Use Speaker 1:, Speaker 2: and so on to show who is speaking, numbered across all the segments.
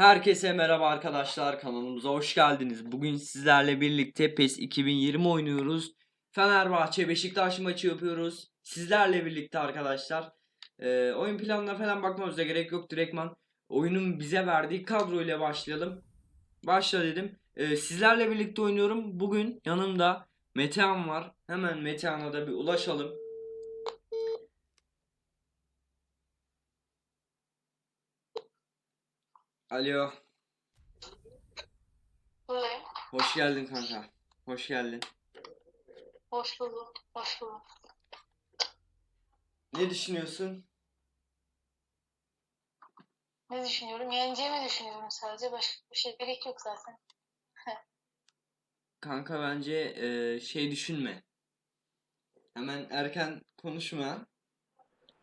Speaker 1: Herkese merhaba arkadaşlar kanalımıza hoş geldiniz. Bugün sizlerle birlikte PES 2020 oynuyoruz. Fenerbahçe Beşiktaş maçı yapıyoruz. Sizlerle birlikte arkadaşlar. Ee, oyun planına falan bakmamıza gerek yok direktman. Oyunun bize verdiği kadro ile başlayalım. Başla dedim. Ee, sizlerle birlikte oynuyorum. Bugün yanımda Metehan var. Hemen Metehan'a da bir ulaşalım. Alo.
Speaker 2: Ne?
Speaker 1: Hoş geldin kanka. Hoş geldin.
Speaker 2: Hoş bulduk. Hoş bulduk.
Speaker 1: Ne düşünüyorsun?
Speaker 2: Ne düşünüyorum? Yeneceğimi düşünüyorum sadece. Başka bir şey gerek yok zaten.
Speaker 1: Kanka bence e, şey düşünme. Hemen erken konuşma.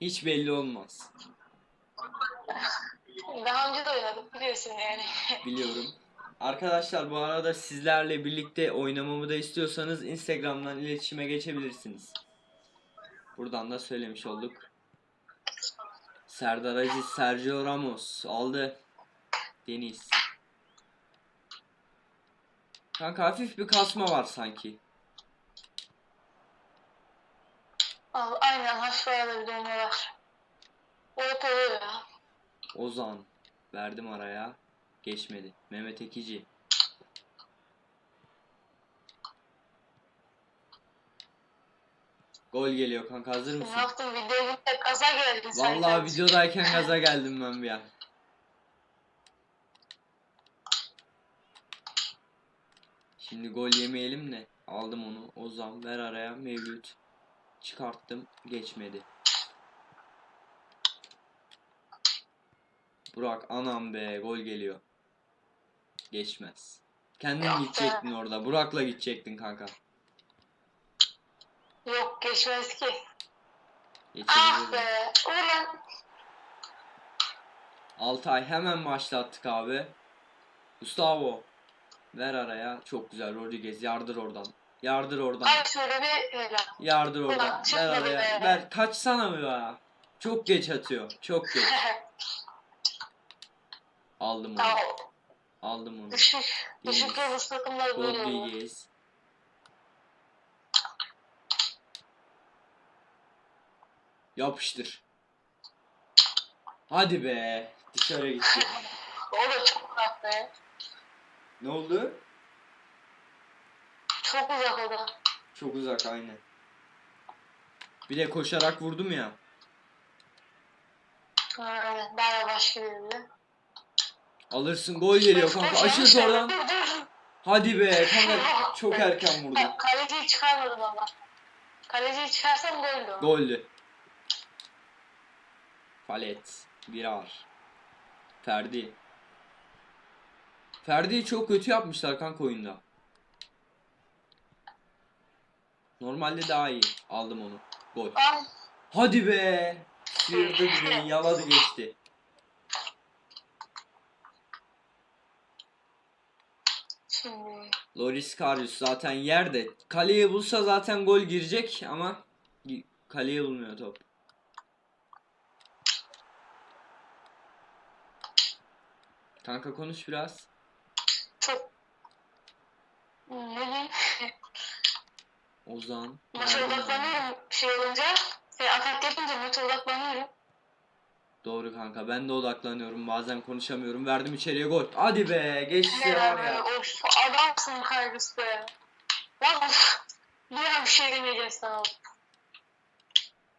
Speaker 1: Hiç belli olmaz.
Speaker 2: Daha önce de oynadık biliyorsun yani.
Speaker 1: Biliyorum. Arkadaşlar bu arada sizlerle birlikte oynamamı da istiyorsanız Instagram'dan iletişime geçebilirsiniz. Buradan da söylemiş olduk. Serdar Aziz, Sergio Ramos aldı. Deniz. Kanka hafif bir kasma var sanki.
Speaker 2: Al, aynen haşbaya da bir dönme var. Orta ya.
Speaker 1: Ozan. Verdim araya. Geçmedi. Mehmet Ekici. Gol geliyor kanka hazır
Speaker 2: Ne
Speaker 1: mısın?
Speaker 2: yaptın? Videoya gittik. Gaza geldin sen.
Speaker 1: Vallahi videodayken gaza geldim ben bir an. Şimdi gol yemeyelim de aldım onu. Ozan ver araya Mevlüt. Çıkarttım geçmedi. Burak anam be gol geliyor. Geçmez. Kendin
Speaker 2: Yok be.
Speaker 1: gidecektin orada. Burak'la gidecektin kanka.
Speaker 2: Yok geçmez ki. Ah
Speaker 1: Geçebilirdin.
Speaker 2: be. Ulan.
Speaker 1: Altay hemen başlattık abi. Gustavo. Ver araya. Çok güzel Rodriguez. Yardır oradan. Yardır oradan.
Speaker 2: Ay şöyle bir helal.
Speaker 1: Yardır oradan.
Speaker 2: Ulan,
Speaker 1: Ver
Speaker 2: çıkmadı
Speaker 1: araya.
Speaker 2: be.
Speaker 1: Ver. Kaçsana mı ya? Çok geç atıyor. Çok geç. Aldım onu.
Speaker 2: Tamam.
Speaker 1: Aldım onu.
Speaker 2: Düşük. Düşük yıldız takımlar böyle oluyor.
Speaker 1: Rodriguez. Yapıştır. Hadi be. Dışarı gitti.
Speaker 2: O da çok uzak be.
Speaker 1: ne oldu?
Speaker 2: Çok uzak o da.
Speaker 1: Çok uzak aynen. Bir de koşarak vurdum ya.
Speaker 2: Ha, evet. Daha başka birinde.
Speaker 1: Alırsın gol geliyor kanka. Oradan.
Speaker 2: Dur dur.
Speaker 1: Hadi be kanka çok erken vurdum.
Speaker 2: Ha, Kaleciyi çıkarmadım ama. Kaleciyi çıkarsam goldü o.
Speaker 1: Gollü. Palet. Birar. Ferdi. Ferdi'yi çok kötü yapmışlar kanka oyunda. Normalde daha iyi. Aldım onu. Gol. Hadi be. Sıyırdı beni. Yaladı geçti.
Speaker 2: Şimdi.
Speaker 1: Loris Karius zaten yerde. Kaleye bulsa zaten gol girecek ama kaleye bulmuyor top. Kanka konuş biraz.
Speaker 2: Çok.
Speaker 1: Ozan.
Speaker 2: Maça odaklanıyorum şey olunca. Şey, atak yapınca maça odaklanıyorum.
Speaker 1: Doğru kanka ben de odaklanıyorum bazen konuşamıyorum. Verdim içeriye gol. Hadi be geçti var ya.
Speaker 2: Of adamsın kaygısı be. Lan of. Bir bir şey demeyeceğim sana.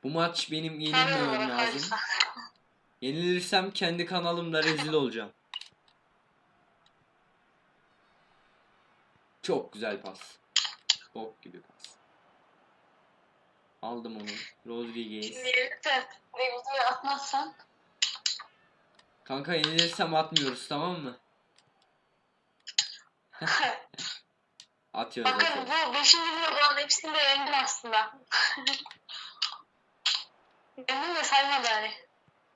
Speaker 1: Bu maç benim yenilmemem lazım. Yenilirsem kendi kanalımda rezil olacağım. Çok güzel pas. Bok gibi pas. Aldım onu. Rodriguez.
Speaker 2: Şimdi atmazsan.
Speaker 1: Kanka yenilirsem atmıyoruz tamam mı? Atıyoruz
Speaker 2: Bakın
Speaker 1: atıyoruz.
Speaker 2: bu 5. vlogun hepsini de yendim aslında. yendim de saymadı hani.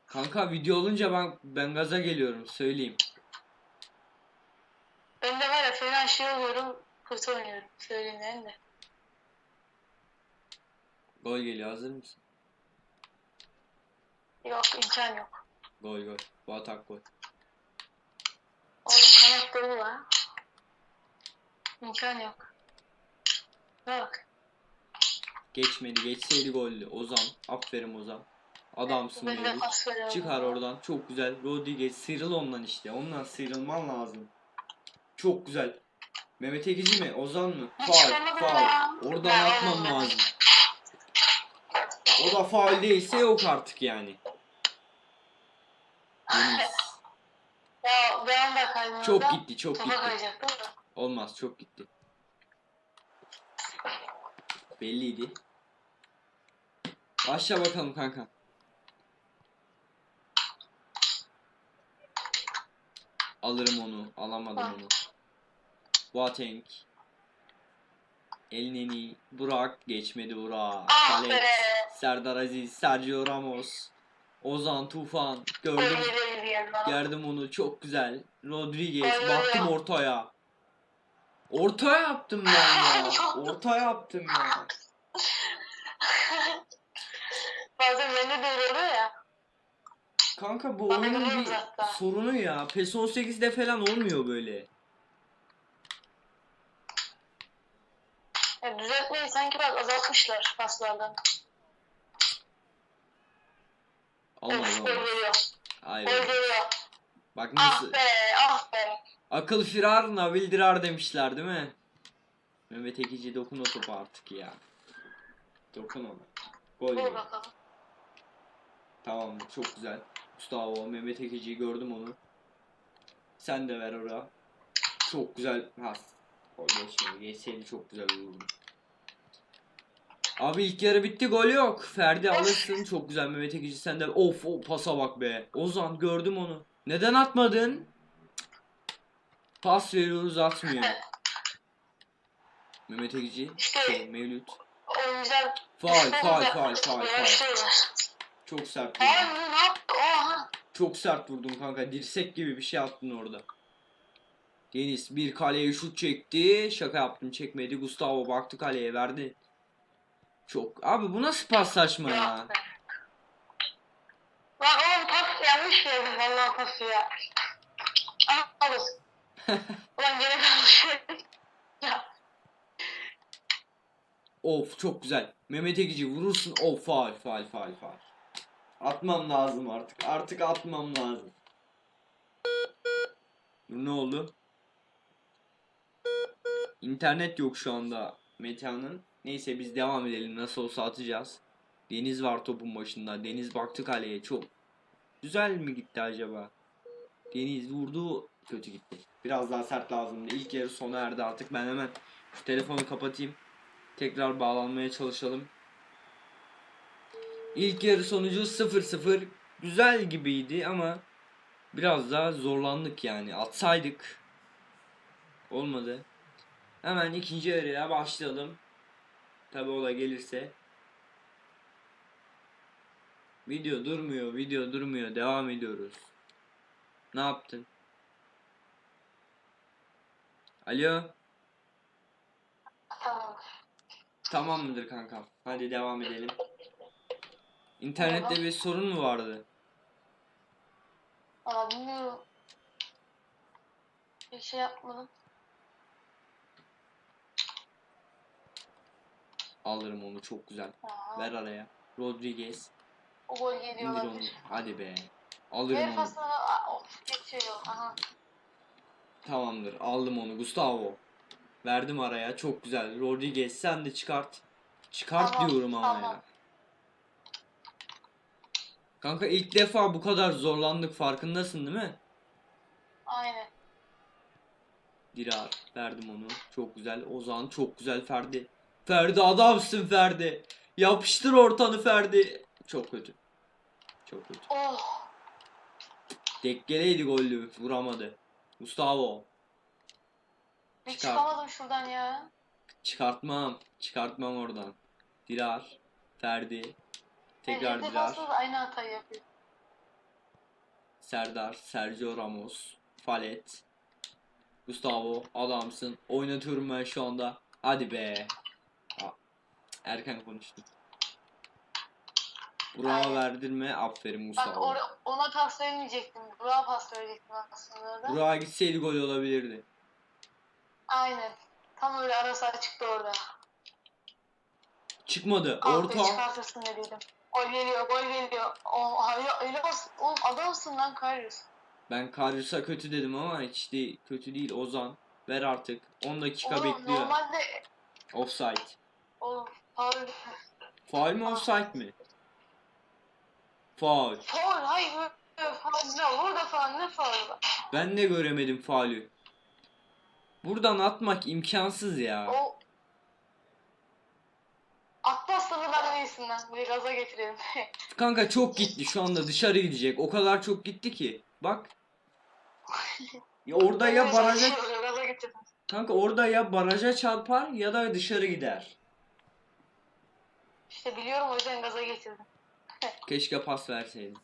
Speaker 1: Kanka video olunca ben ben gaza geliyorum söyleyeyim.
Speaker 2: Ben de var ya fena şey oluyorum. Kötü oynuyorum. Söyleyeyim de.
Speaker 1: Gol geliyor hazır mısın?
Speaker 2: Yok imkan yok.
Speaker 1: Gol gol. Bu atak gol.
Speaker 2: Oğlum kanatları var. İmkan yok. Bak.
Speaker 1: Geçmedi. Geçseydi gollü. Ozan. Aferin Ozan. Adamsın
Speaker 2: Ben de
Speaker 1: Mevlüt.
Speaker 2: pas veriyorum.
Speaker 1: Çıkar oradan. Çok güzel. Rodriguez sıyrıl ondan işte. Ondan sıyrılman lazım. Çok güzel. Mehmet Ekici mi? Ozan mı? Faul. Faul. Oradan atmam lazım. O da faul değilse yok artık yani.
Speaker 2: Ya ben de kaydım.
Speaker 1: Çok gitti. Çok
Speaker 2: Topa
Speaker 1: gitti.
Speaker 2: kayacaktım da.
Speaker 1: Olmaz. Çok gitti. Belliydi. Başla bakalım kanka. Alırım onu. Alamadım
Speaker 2: Ha.
Speaker 1: onu. Boateng. Elneni. Burak. Geçmedi Burak.
Speaker 2: Ah
Speaker 1: Kale.
Speaker 2: be.
Speaker 1: Serdar Aziz. Sergio Ramos. Ozan Tufan. Gördüm. Gördüm onu. Çok güzel. Rodriguez. Baktım ortaya. Orta yaptım ben ya. Orta yaptım ya.
Speaker 2: Bazen bende de oluyor ya.
Speaker 1: Kanka bu oyunun bir sorunu ya. PES 18'de falan olmuyor böyle.
Speaker 2: ya düzeltmeyi sanki biraz azaltmışlar paslardan.
Speaker 1: Allah
Speaker 2: gol
Speaker 1: Allah. Hayır.
Speaker 2: Gol.
Speaker 1: Bak
Speaker 2: Ah
Speaker 1: nasıl.
Speaker 2: be ah be.
Speaker 1: Akıl firar, nabil dirar demişler değil mi? Mehmet Ekici dokun o topa artık ya. Dokun ona. Gol.
Speaker 2: Vur
Speaker 1: gol.
Speaker 2: bakalım.
Speaker 1: Tamam çok güzel. Mustafa Mehmet Ekici'yi gördüm onu. Sen de ver oraya. Çok güzel. Ha. O geçmedi. Geçseydi çok güzel olurdu. Abi ilk yarı bitti gol yok. Ferdi alırsın. Çok güzel Mehmet Ekici sen de. Of o pasa bak be. Ozan gördüm onu. Neden atmadın? Pas veriyoruz atmıyor. Mehmet Ekici.
Speaker 2: İşte-
Speaker 1: Şey, Mevlüt.
Speaker 2: Oyuncular
Speaker 1: Faul faul faul faul faul.
Speaker 2: Uğraşıyorlar.
Speaker 1: Çok sert vurdun. Çok sert vurdun kanka. Dirsek gibi bir şey attın orada. Deniz bir kaleye şut çekti. Şaka yaptım çekmedi. Gustavo baktı kaleye verdi. Çok. Abi bu nasıl paslaşma ya?
Speaker 2: Ya. Lan oğlum pas yanlış verdim vallahi pası ya. Aha alırsın. Ulan gene yanlış verdim. Ya.
Speaker 1: Of çok güzel. Mehmet Ekici vurursun. Of faal faal faal faal. Atmam lazım artık. Artık atmam lazım. Ne oldu? İnternet yok şu anda Metehan'ın. Neyse biz devam edelim. Nasıl olsa atacağız. Deniz var topun başında. Deniz baktı kaleye. Çok güzel mi gitti acaba? Deniz vurdu. Kötü gitti. Biraz daha sert lazımdı. İlk yarı sona erdi artık. Ben hemen şu telefonu kapatayım. Tekrar bağlanmaya çalışalım. İlk yarı sonucu 0-0. Güzel gibiydi ama biraz daha zorlandık yani. Atsaydık. Olmadı. Hemen ikinci yarıya başlayalım. Tabi o da gelirse. Video durmuyor, video durmuyor. Devam ediyoruz. Ne yaptın? Alo.
Speaker 2: Tamam.
Speaker 1: Tamam mıdır kankam? Hadi devam edelim. İnternette bir sorun mu vardı?
Speaker 2: Valla bilmiyorum. Bir şey yapmadım.
Speaker 1: Alırım onu çok güzel.
Speaker 2: Aa,
Speaker 1: Ver araya. Rodriguez.
Speaker 2: o gol geliyor
Speaker 1: İndir onu.
Speaker 2: olabilir.
Speaker 1: Hadi be. Alırım
Speaker 2: Ver
Speaker 1: onu.
Speaker 2: pasını. Aa, Of geçiyor. Aha.
Speaker 1: Tamamdır. Aldım onu. Gustavo. Verdim araya. Çok güzel. Rodriguez sen de çıkart. Çıkart
Speaker 2: Tamam,
Speaker 1: diyorum ama
Speaker 2: tamam.
Speaker 1: ya. Kanka ilk defa bu kadar zorlandık farkındasın değil mi?
Speaker 2: Aynen.
Speaker 1: Dirar. Verdim onu. Çok güzel. Ozan çok güzel Ferdi. Ferdi adamsın Ferdi. Yapıştır ortanı Ferdi. Çok kötü. Çok kötü.
Speaker 2: Oh.
Speaker 1: Dekkeleydi gollü. Vuramadı. Gustavo.
Speaker 2: Bir
Speaker 1: Çıkar.
Speaker 2: çıkamadım şuradan ya.
Speaker 1: Çıkartmam. Çıkartmam oradan. Dirar. Ferdi. Tekrar
Speaker 2: defasında da aynı hatayı yapıyor.
Speaker 1: Serdar. Sergio Ramos. Falet. Gustavo. Adamsın. Oynatıyorum ben şu anda. Hadi be. Erken konuştum. Burak'a
Speaker 2: Aynen.
Speaker 1: verdirme. Aferin
Speaker 2: Bak
Speaker 1: Mustafa.
Speaker 2: or ona pas vermeyecektim. Burak'a pas verecektim aslında orada.
Speaker 1: Burak'a gitseydi gol olabilirdi.
Speaker 2: Aynen. Tam öyle arası açıktı orada.
Speaker 1: Çıkmadı.
Speaker 2: Orta.
Speaker 1: Orta.
Speaker 2: çıkartırsın dediydim. Gol geliyor, gol geliyor. O, hayır, öyle bas. Oğlum adamsın lan Karius.
Speaker 1: Ben Karius'a kötü dedim ama hiç değil. Kötü değil Ozan. Ver artık. 10 dakika
Speaker 2: Oğlum
Speaker 1: bekliyor.
Speaker 2: normalde
Speaker 1: Offside.
Speaker 2: oğlum faul.
Speaker 1: Faul mü offside mi? Faul.
Speaker 2: Faul hayır ne? Burada faul ne faul?
Speaker 1: Ben de göremedim faulü. Buradan atmak imkansız ya.
Speaker 2: O Atmazsa buradan iyisin lan. Bir gaza getirelim.
Speaker 1: Kanka çok gitti şu anda dışarı gidecek. O kadar çok gitti ki. Bak. Ya orada ya baraja kanka orada ya baraja çarpar ya da dışarı gider.
Speaker 2: İşte biliyorum o yüzden gaza getirdim.
Speaker 1: Keşke pas verseydin.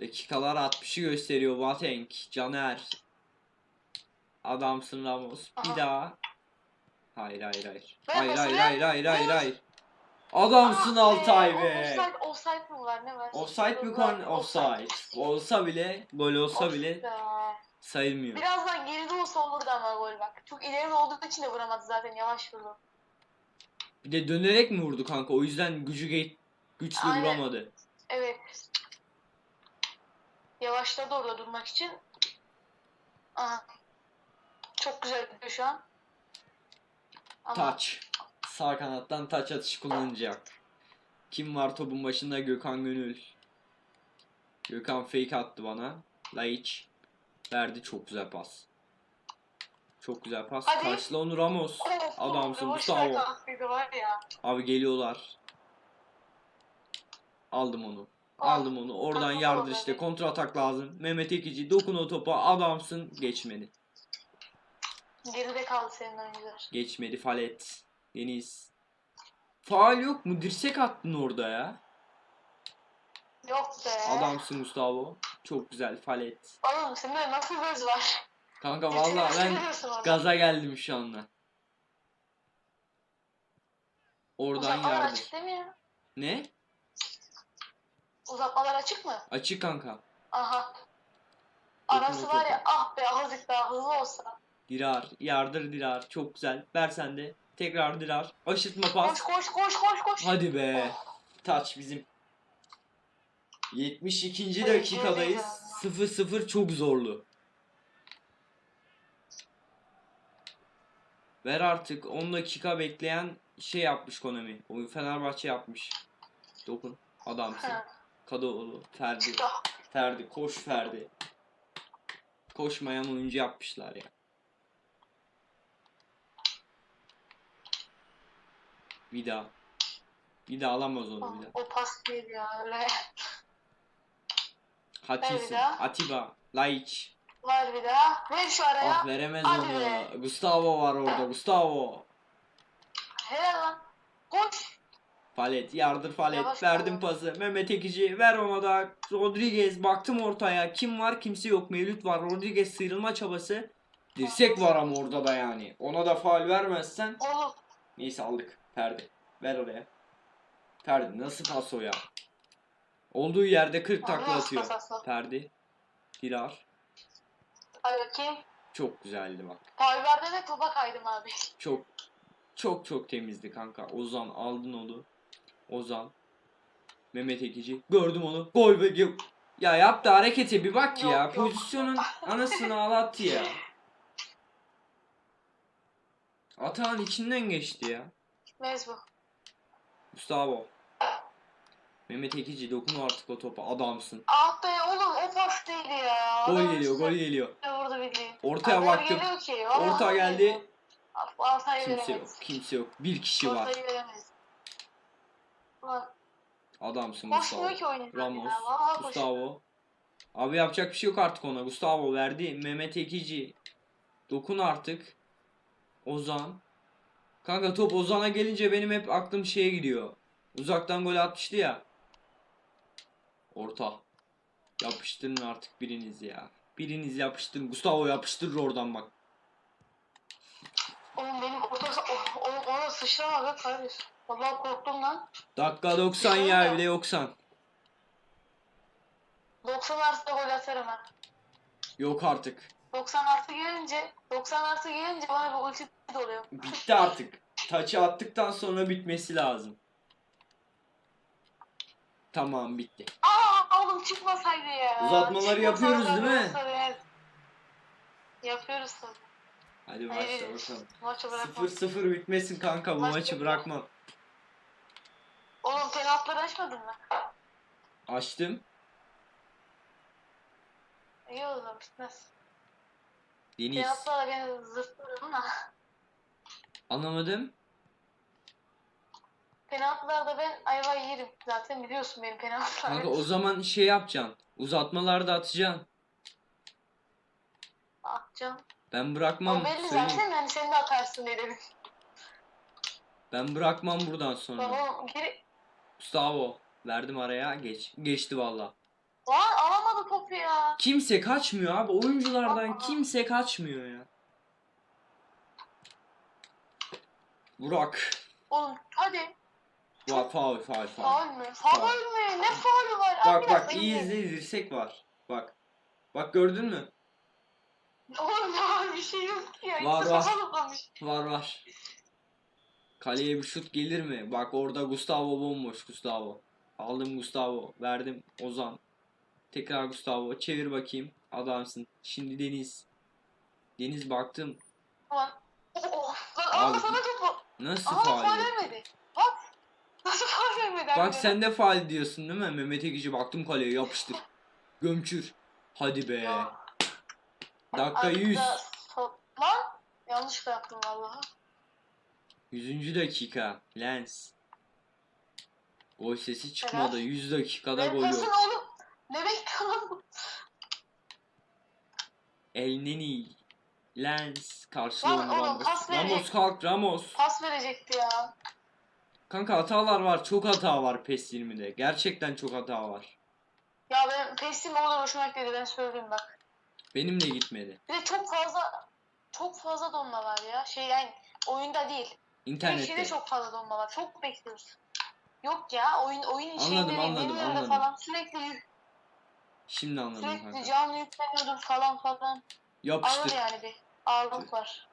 Speaker 1: Dakikalar 60'ı gösteriyor Boateng, Caner. Adamsın Ramos. Bir
Speaker 2: Aha.
Speaker 1: daha. Hayır hayır hayır.
Speaker 2: Ben
Speaker 1: Hayır hayır hayır hayır hayır hayır. Adamsın
Speaker 2: Ah
Speaker 1: Altay be.
Speaker 2: Offside, offside mi var ne var?
Speaker 1: Offside mi kon? Offside. Olsa bile, gol olsa
Speaker 2: Of
Speaker 1: bile
Speaker 2: be.
Speaker 1: sayılmıyor.
Speaker 2: Birazdan geride olsa olurdu ama gol bak. Çok ileride olduğu için de vuramadı zaten yavaş vurdu.
Speaker 1: Bir de dönerek mi vurdu kanka? O yüzden gücü ge- güçlü
Speaker 2: Aynen.
Speaker 1: vuramadı.
Speaker 2: Evet. Yavaşladı orada durmak için. Aha. Çok güzel gidiyor şu an. Ama
Speaker 1: Taç. Sağ kanattan taç atışı kullanacak. Kim var topun başında? Gökhan Gönül. Gökhan fake attı bana. Laiç. Verdi çok güzel pas. Çok güzel pas.
Speaker 2: Hadi.
Speaker 1: Karşıla onu Ramos.
Speaker 2: Of,
Speaker 1: Adamsın Gustavo. Abi geliyorlar. Aldım onu.
Speaker 2: Al.
Speaker 1: Aldım onu. Oradan yardır işte. Kontra atak lazım. Mehmet Ekici dokun o topa. Adamsın. Geçmedi.
Speaker 2: Geride kaldı senin oyuncular.
Speaker 1: Geçmedi Falet. Deniz. Faal yok mu? Dirsek attın orada ya.
Speaker 2: Yok be.
Speaker 1: Adamsın Gustavo. Çok güzel Falet.
Speaker 2: Oğlum sende nasıl göz var?
Speaker 1: Kanka vallahi ben gaza geldim şu anda. Oradan
Speaker 2: Uzatmalar
Speaker 1: yardır.
Speaker 2: açık değil mi ya?
Speaker 1: Ne?
Speaker 2: Uzatmalar açık mı?
Speaker 1: Açık kanka.
Speaker 2: Aha. Arası var ya ah be azıcık daha hızlı olsa.
Speaker 1: Dirar. Yardır Dirar. Çok güzel. Ver sen de. Tekrar Dirar. Aşırtma pas.
Speaker 2: Koş koş koş koş koş.
Speaker 1: Hadi be. Taç bizim. 72.
Speaker 2: Evet,
Speaker 1: dakikadayız.
Speaker 2: evet.
Speaker 1: 0-0 çok zorlu. Ver artık 10 dakika bekleyen şey yapmış Konami. Oyun Fenerbahçe yapmış. Dokun. Adamsın.
Speaker 2: Ha.
Speaker 1: Kadıoğlu. Ferdi.
Speaker 2: Ah,
Speaker 1: Ferdi. Koş Ferdi. Koşmayan oyuncu yapmışlar ya. Bir daha. Bir daha alamaz onu bir daha.
Speaker 2: O pas değil ya öyle.
Speaker 1: Hatice. Atiba, Laiç.
Speaker 2: Var bir daha. Ver şu araya.
Speaker 1: Ah veremez
Speaker 2: Hadi
Speaker 1: onu.
Speaker 2: be.
Speaker 1: Gustavo var orada. Gustavo.
Speaker 2: Helal lan. Koş.
Speaker 1: Falet yardır Falet.
Speaker 2: Yavaş
Speaker 1: Verdim
Speaker 2: kalın.
Speaker 1: pası. Mehmet Ekici ver ona da. Rodriguez baktım ortaya. Kim var? Kimse yok. Mevlüt var. Rodriguez sıyrılma çabası. Dirsek var ama orada da yani. Ona da faul vermezsen.
Speaker 2: Oğlum.
Speaker 1: Neyse aldık. Ferdi. Ver oraya. Ferdi nasıl pas o ya? Olduğu yerde 40 takla atıyor. Ferdi. Dirar. Çok güzeldi bak.
Speaker 2: Faul verdi ve topa kaydım abi.
Speaker 1: Çok çok çok temizdi kanka. Ozan aldın onu. Ozan. Mehmet Ekici. Gördüm onu. Gol ve gol. Ya yaptı harekete bir bak ya.
Speaker 2: Yok, yok.
Speaker 1: Pozisyonun anasını ağlattı ya. Atağın içinden geçti ya.
Speaker 2: Neyse bu.
Speaker 1: Gustavo. Mehmet Ekici dokun artık o topa. Adamsın.
Speaker 2: Ah be oğlum o pas değil ya.
Speaker 1: Gol geliyor, gol geliyor.
Speaker 2: Vurdu bildiğin.
Speaker 1: Ortaya baktım. Orta geldi.
Speaker 2: Altay'ı
Speaker 1: Kimse yok. Kimse yok. Bir kişi var. Adamsın Gustavo. Ramos. Gustavo. Abi yapacak bir şey yok artık ona. Gustavo verdi. Mehmet Ekici. Dokun artık. Ozan. Kanka top Ozan'a gelince benim hep aklım şeye gidiyor. Uzaktan gol atmıştı ya. Orta. Yapıştırın artık biriniz ya. Biriniz yapıştırın. Gustavo yapıştırır oradan bak.
Speaker 2: Oğlum benim oğlum ona sıçrama be kardeş. Vallahi korktum lan.
Speaker 1: Dakika 90 ya de yoksan.
Speaker 2: 90 artı gol atarım ha.
Speaker 1: Yok artık.
Speaker 2: 90 artı gelince 90 artı gelince bana bir ulti oluyor.
Speaker 1: Bitti artık. Taçı attıktan sonra bitmesi lazım. Tamam bitti.
Speaker 2: Aa oğlum çıkmasaydı ya.
Speaker 1: Uzatmaları yapıyoruz değil mi?
Speaker 2: evet. Yapıyoruz tabii.
Speaker 1: Hadi
Speaker 2: Hayır,
Speaker 1: başla bakalım.
Speaker 2: Maçı bırakmam.
Speaker 1: 0-0 bitmesin kanka bu
Speaker 2: Maç
Speaker 1: maçı bırakma.
Speaker 2: Oğlum penaltıları açmadın mı?
Speaker 1: Açtım.
Speaker 2: İyi o zaman bitmez.
Speaker 1: Deniz.
Speaker 2: Penaltılarla beni zırtlarım da.
Speaker 1: Anlamadım.
Speaker 2: Penaltılarda ben ayva yerim. Zaten biliyorsun benim penaltıları.
Speaker 1: Kanka o zaman şey yapacaksın. Uzatmalarda atacaksın.
Speaker 2: Atacağım.
Speaker 1: Ben bırakmam.
Speaker 2: o belli
Speaker 1: söyleyeyim.
Speaker 2: zaten hani sen de atarsın dedim.
Speaker 1: Ben bırakmam buradan sonra.
Speaker 2: Tamam geri...
Speaker 1: Gustavo. Verdim araya. Geç. Geçti valla.
Speaker 2: Lan alamadı topu ya.
Speaker 1: Kimse kaçmıyor abi. Oyunculardan
Speaker 2: Aa.
Speaker 1: kimse kaçmıyor ya. Burak.
Speaker 2: Oğlum hadi.
Speaker 1: Va faul faul faul.
Speaker 2: Faul mü? Faul mü? Ne faulü var? Aa,
Speaker 1: Bak
Speaker 2: bir
Speaker 1: bak iyi izle dirsek var. Bak. Bak gördün mü?
Speaker 2: Oğlum var bir şey yok ki ya.
Speaker 1: Var, var. Var var. Kaleye bir şut gelir mi? Bak orada Gustavo bomboş Gustavo. Aldım Gustavo. Verdim Ozan. Tekrar Gustavo. Çevir bakayım. Adamsın. Şimdi Deniz. Deniz baktım.
Speaker 2: Ulan. Oh, lan
Speaker 1: Abi,
Speaker 2: alma sana topu.
Speaker 1: Nasıl faal?
Speaker 2: vermedi. Bak. Nasıl
Speaker 1: sen de faal diyorsun değil mi? Mehmet Ekici baktım kaleye yapıştır. Gömçür. Hadi be.
Speaker 2: Ya.
Speaker 1: Dakika
Speaker 2: Arkada
Speaker 1: 100.
Speaker 2: sol- Lan. Yanlış yaptım vallahi.
Speaker 1: 100. dakika. Lens. Gol sesi çıkmadı.
Speaker 2: Evet.
Speaker 1: 100 dakikada gol yok.
Speaker 2: oğlum. Ne bekliyor lan bu?
Speaker 1: El Neni. Lens.
Speaker 2: Lan oğlum,
Speaker 1: Ramos.
Speaker 2: pas
Speaker 1: Ramos
Speaker 2: verecek.
Speaker 1: kalk Ramos.
Speaker 2: Pas verecekti ya.
Speaker 1: Kanka hatalar var. Çok hata var PES 20'de. Gerçekten çok hata var.
Speaker 2: Ya ben pesim o kadar hoşuma gitmedi ben söyleyeyim bak.
Speaker 1: Benim de gitmedi.
Speaker 2: Bir de çok fazla çok fazla donma var ya. Şey yani oyunda değil. Şeyde
Speaker 1: İnternette.
Speaker 2: çok fazla donma var. Çok bekliyoruz. Yok ya oyun oyun
Speaker 1: Anladım,
Speaker 2: şeyleri
Speaker 1: anladım, anladım.
Speaker 2: falan sürekli yük-
Speaker 1: Şimdi anladım
Speaker 2: sürekli
Speaker 1: kanka.
Speaker 2: canlı yükleniyordur falan falan.
Speaker 1: Yapıştır.
Speaker 2: yani bir ağırlık var.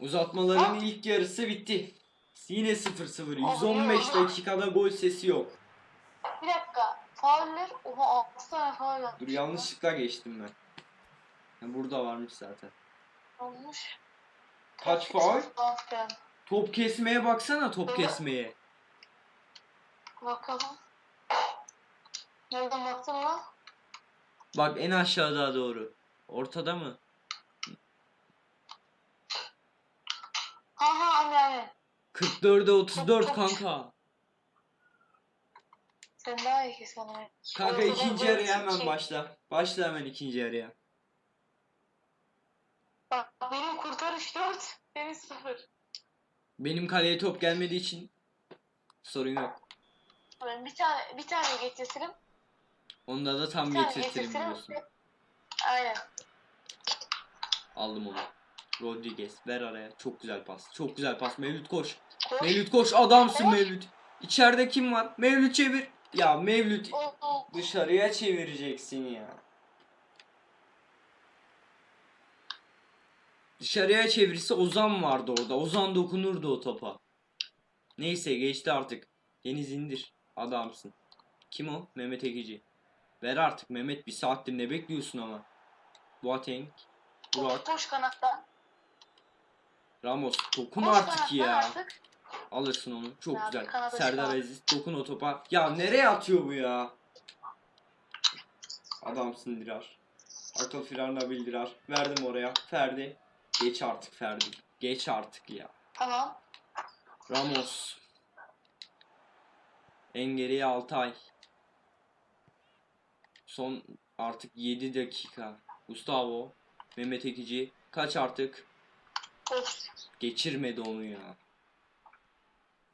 Speaker 1: Uzatmaların
Speaker 2: Ha?
Speaker 1: ilk yarısı bitti. Yine 0-0.
Speaker 2: Oh,
Speaker 1: 115
Speaker 2: ya.
Speaker 1: dakikada gol sesi yok.
Speaker 2: Bir dakika. Fauller. Oha 6 tane faul yapmış.
Speaker 1: Dur yanlışlıkla geçtim ben. Ha, burada varmış zaten.
Speaker 2: Olmuş.
Speaker 1: Kaç faul? Top kesmeye baksana top kesmeye.
Speaker 2: Bakalım. Nereden baktın lan?
Speaker 1: Bak en aşağıda doğru. Ortada mı?
Speaker 2: Ha ha anne anne.
Speaker 1: 44'e 34
Speaker 2: Çok-
Speaker 1: kanka.
Speaker 2: Sen daha iyi ki sana.
Speaker 1: Kanka
Speaker 2: Ortada
Speaker 1: ikinci
Speaker 2: böyle
Speaker 1: yarıya hemen
Speaker 2: şey-
Speaker 1: başla. Başla hemen ikinci yarıya.
Speaker 2: Bak benim kurtarış 4. Senin 0.
Speaker 1: Benim kaleye top gelmediği için sorun yok.
Speaker 2: Ben bir tane bir tane getirtirim.
Speaker 1: Onda da tam
Speaker 2: Bir tane
Speaker 1: getirtirim
Speaker 2: getirtirim.
Speaker 1: biliyorsun.
Speaker 2: Aynen.
Speaker 1: Aldım onu. Rodriguez ver araya. Çok güzel pas. Çok güzel pas. Mevlüt koş.
Speaker 2: Koş.
Speaker 1: Mevlüt koş adamsın
Speaker 2: Koş.
Speaker 1: Mevlüt. İçeride kim var? Mevlüt çevir. Ya Mevlüt dışarıya çevireceksin ya. Dışarıya çevirse Ozan vardı orada. Ozan dokunurdu o topa. Neyse geçti artık. Deniz indir. Adamsın. Kim o? Mehmet Ekici. Ver artık Mehmet bir saattir ne bekliyorsun ama. Boateng. Burak.
Speaker 2: Koş kanattan.
Speaker 1: Ramos. Dokun
Speaker 2: Koş
Speaker 1: artık ya.
Speaker 2: artık.
Speaker 1: Alırsın onu. Çok
Speaker 2: Ya bir
Speaker 1: güzel.
Speaker 2: kanada
Speaker 1: Serdar
Speaker 2: çıkar.
Speaker 1: Aziz dokun o topa. Ya nereye atıyor bu ya? Adamsın Dirar. Akıl firanla bildirar. Verdim oraya. Ferdi. Geç artık Ferdi. Geç artık ya.
Speaker 2: Tamam.
Speaker 1: Ramos. En geriye Altay. Son artık 7 dakika. Gustavo. Mehmet Ekici. Kaç artık?
Speaker 2: Of.
Speaker 1: Geçirmedi onu ya.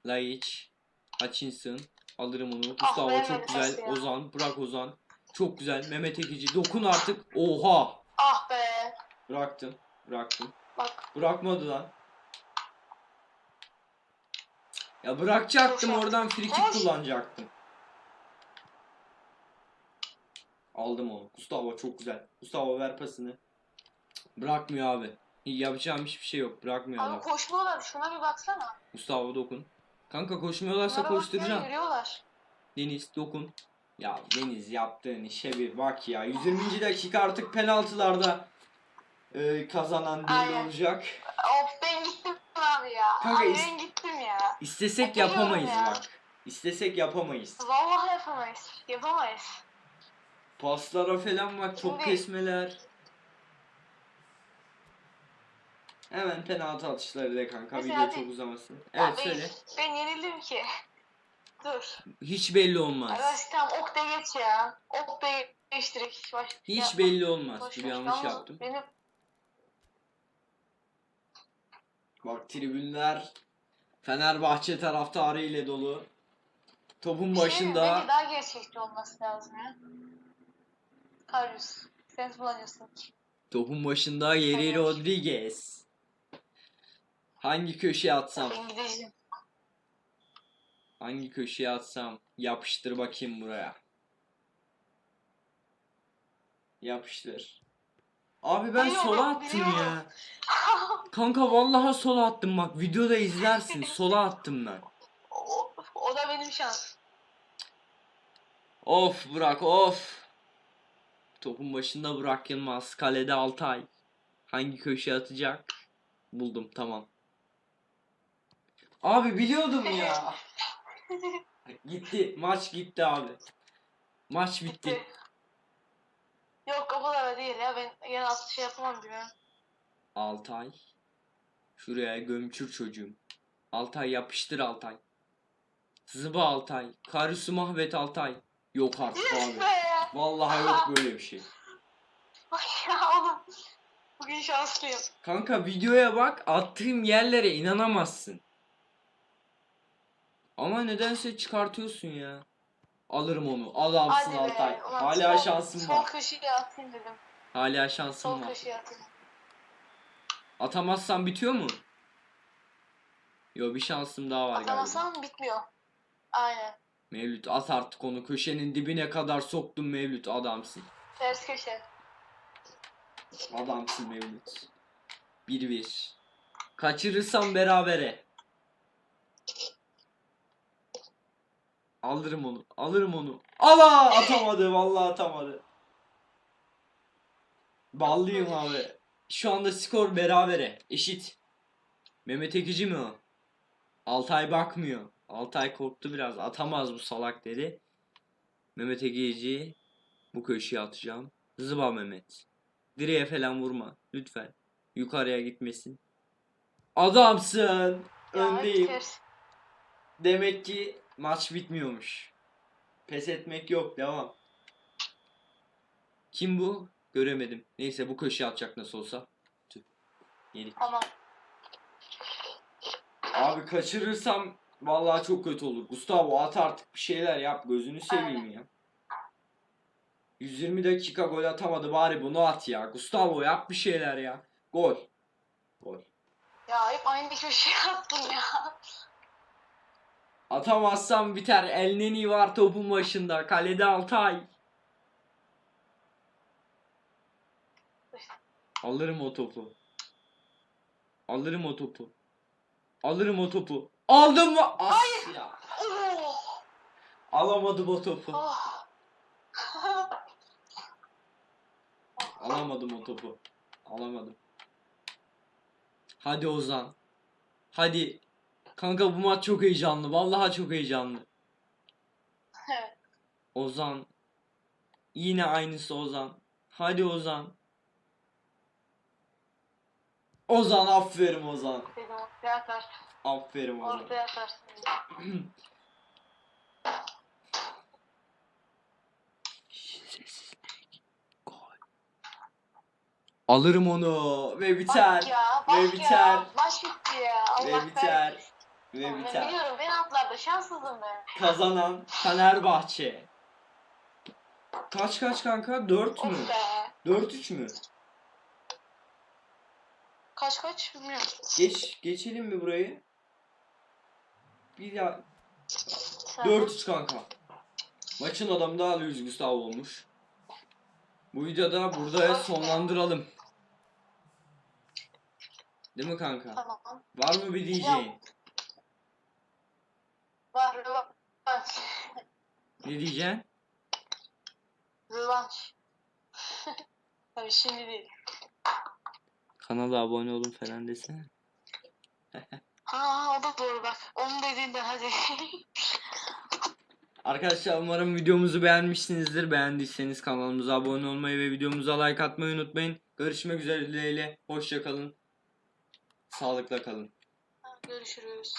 Speaker 1: Laiç. Hutchinson. Alırım onu.
Speaker 2: Ah,
Speaker 1: Gustavo
Speaker 2: vermedi
Speaker 1: çok güzel.
Speaker 2: ya.
Speaker 1: Ozan. Bırak Ozan. Çok güzel. Mehmet Ekici. Dokun artık. Oha.
Speaker 2: Ah be.
Speaker 1: Bıraktım. Bıraktım.
Speaker 2: Bak.
Speaker 1: Bırakmadı lan. Ya bırakacaktım oradan frikik kullanacaktım. Aldım onu. Gustavo çok güzel. Gustavo ver pasını. Bırakmıyor abi. Yapacağım hiçbir şey yok. Bırakmıyor
Speaker 2: Abi
Speaker 1: adam.
Speaker 2: koşmuyorlar. Şuna bir baksana.
Speaker 1: Gustavo dokun. Kanka koşmuyorlarsa
Speaker 2: Bunlara
Speaker 1: koşturacağım.
Speaker 2: yürüyorlar.
Speaker 1: Deniz dokun. Ya Deniz yaptığın işe bir bak ya. 120. dakika artık penaltılarda e, kazanan değil
Speaker 2: Aynen.
Speaker 1: olacak.
Speaker 2: Of ben gittim abi ya.
Speaker 1: Kanka
Speaker 2: abi
Speaker 1: is-
Speaker 2: ben gittim ya.
Speaker 1: İstesek yapamayız
Speaker 2: ya.
Speaker 1: bak. İstesek yapamayız.
Speaker 2: Vallahi yapamayız. Yapamayız.
Speaker 1: Paslara falan bak çok
Speaker 2: Şimdi-
Speaker 1: kesmeler. Hemen penaltı atışları de kanka
Speaker 2: Mesela
Speaker 1: video çok uzamasın. Evet
Speaker 2: ben,
Speaker 1: söyle.
Speaker 2: ben yenildim ki. Dur.
Speaker 1: Hiç belli olmaz.
Speaker 2: Arkadaş tamam ok da geç ya. Ok da geç direkt. Hiç, baş,
Speaker 1: Hiç
Speaker 2: yapma.
Speaker 1: belli olmaz.
Speaker 2: Boş ver.
Speaker 1: yanlış
Speaker 2: Yalnız
Speaker 1: yaptım.
Speaker 2: Benim
Speaker 1: Bak tribünler Fenerbahçe taraftarı ile dolu. Topun
Speaker 2: şey
Speaker 1: başında
Speaker 2: Bence daha gerçekçi olması lazım ya. Karius. Sen kullanıyorsun.
Speaker 1: topun başında Yeri. Rodriguez. Hangi köşeye atsam?
Speaker 2: İngilizce.
Speaker 1: Hangi köşeye atsam? Yapıştır bakayım buraya. Yapıştır. Abi ben
Speaker 2: Biliyorum,
Speaker 1: sola attım
Speaker 2: biliyorum.
Speaker 1: ya. Kanka vallahi sola attım bak videoda izlersin. Sola attım ben.
Speaker 2: o, o da benim şans.
Speaker 1: Of Burak of. Topun başında Burak Yılmaz. Kalede Altay. Hangi köşeye atacak? Buldum tamam. Abi biliyordum ya. gitti. Maç gitti abi. Maç bitti.
Speaker 2: Yok o kadar da değil ya. Ben yine asıl şey yapamam diyorum.
Speaker 1: Altay. Şuraya gömçür çocuğum. Altay yapıştır Altay. Zıba Altay. Karısı Mahvet Altay. Yok artık abi. Vallahi yok böyle bir şey.
Speaker 2: Ya oğlum. Bugün şanslıyım.
Speaker 1: Kanka videoya bak attığım yerlere inanamazsın. Ama nedense çıkartıyorsun ya. Alırım onu. Adamsın
Speaker 2: Hadi be.
Speaker 1: Altay.
Speaker 2: Ulan
Speaker 1: Hala
Speaker 2: sol-
Speaker 1: şansım
Speaker 2: Sol
Speaker 1: var.
Speaker 2: köşeye atayım dedim.
Speaker 1: Hala şansım
Speaker 2: Sol
Speaker 1: var.
Speaker 2: köşeye atayım.
Speaker 1: Atamazsam bitiyor mu? Yo bir şansım daha var galiba.
Speaker 2: Atamazsam bitmiyor. Aynen.
Speaker 1: Mevlüt at artık onu köşenin dibine kadar soktun Mevlüt adamsın.
Speaker 2: Ters köşe.
Speaker 1: Adamsın Mevlüt. 1-1. Kaçırırsam berabere. Alırım onu. Alırım onu. Ala atamadı. Vallahi atamadı. Ballıyım abi. Şu anda skor berabere. Eşit. Mehmet Ekici mi o? Altay bakmıyor. Altay korktu biraz. Atamaz bu salak dedi. Mehmet Ekici bu köşeye atacağım. Zıba Mehmet. Direğe falan vurma. Lütfen. Yukarıya gitmesin. Adamsın.
Speaker 2: Ya,
Speaker 1: Öndeyim. Demek ki maç bitmiyormuş. Pes etmek yok. Devam. Kim bu? Göremedim. Neyse bu köşeye atacak nasıl olsa. Tüh. Yedik.
Speaker 2: Tamam.
Speaker 1: Abi kaçırırsam vallahi çok kötü olur. Gustavo at artık bir şeyler yap. Gözünü seveyim ya. 120 dakika gol atamadı bari bunu at ya. Gustavo yap bir şeyler ya. Gol. Gol.
Speaker 2: Ya hep aynı köşeye attın ya.
Speaker 1: Atamazsam biter. El Neni var topun başında. Kalede Altay. Alırım o topu. Alırım o topu. Alırım o topu. Aldım mı? As ya.
Speaker 2: Oo.
Speaker 1: Alamadım o topu.
Speaker 2: Oh.
Speaker 1: Alamadım o topu. Alamadım. Hadi Ozan. Hadi. Kanka bu maç çok heyecanlı. Vallahi çok heyecanlı.
Speaker 2: Evet.
Speaker 1: Ozan. Yine aynısı Ozan. Hadi Ozan. Ozan aferin Ozan.
Speaker 2: Ortaya atarsın.
Speaker 1: Aferin Ozan.
Speaker 2: Ortaya atarsın.
Speaker 1: Alırım onu ve biter.
Speaker 2: Bak ya,
Speaker 1: Ve
Speaker 2: bak
Speaker 1: biter.
Speaker 2: ya. Baş bitti ya. Allah
Speaker 1: Ve biter.
Speaker 2: kahretsin.
Speaker 1: Ve
Speaker 2: Ben
Speaker 1: biter.
Speaker 2: biliyorum ben atlarda şanssızım ben.
Speaker 1: Kazanan Fenerbahçe. Kaç kaç kanka? 4 mü?
Speaker 2: Of be.
Speaker 1: 4-3 mü?
Speaker 2: Kaç kaç bilmiyorum.
Speaker 1: Geç geçelim mi burayı? Bir ya
Speaker 2: Tamam.
Speaker 1: 4-3 kanka. Maçın adamı da Luis Gustavo olmuş. Bu videoda burada sonlandıralım. Değil mi kanka?
Speaker 2: Tamam.
Speaker 1: Var mı bir diyeceğin?
Speaker 2: Var rövanş.
Speaker 1: Ne diyeceksin?
Speaker 2: Rövanş. Tabii şimdi değil.
Speaker 1: Kanala abone olun falan desene.
Speaker 2: Ha o da doğru bak. Onu dediğinde hadi.
Speaker 1: Arkadaşlar umarım videomuzu beğenmişsinizdir. Beğendiyseniz kanalımıza abone olmayı ve videomuza like atmayı unutmayın. Görüşmek üzere dileğiyle. Hoşça kalın. Sağlıkla kalın.
Speaker 2: Görüşürüz.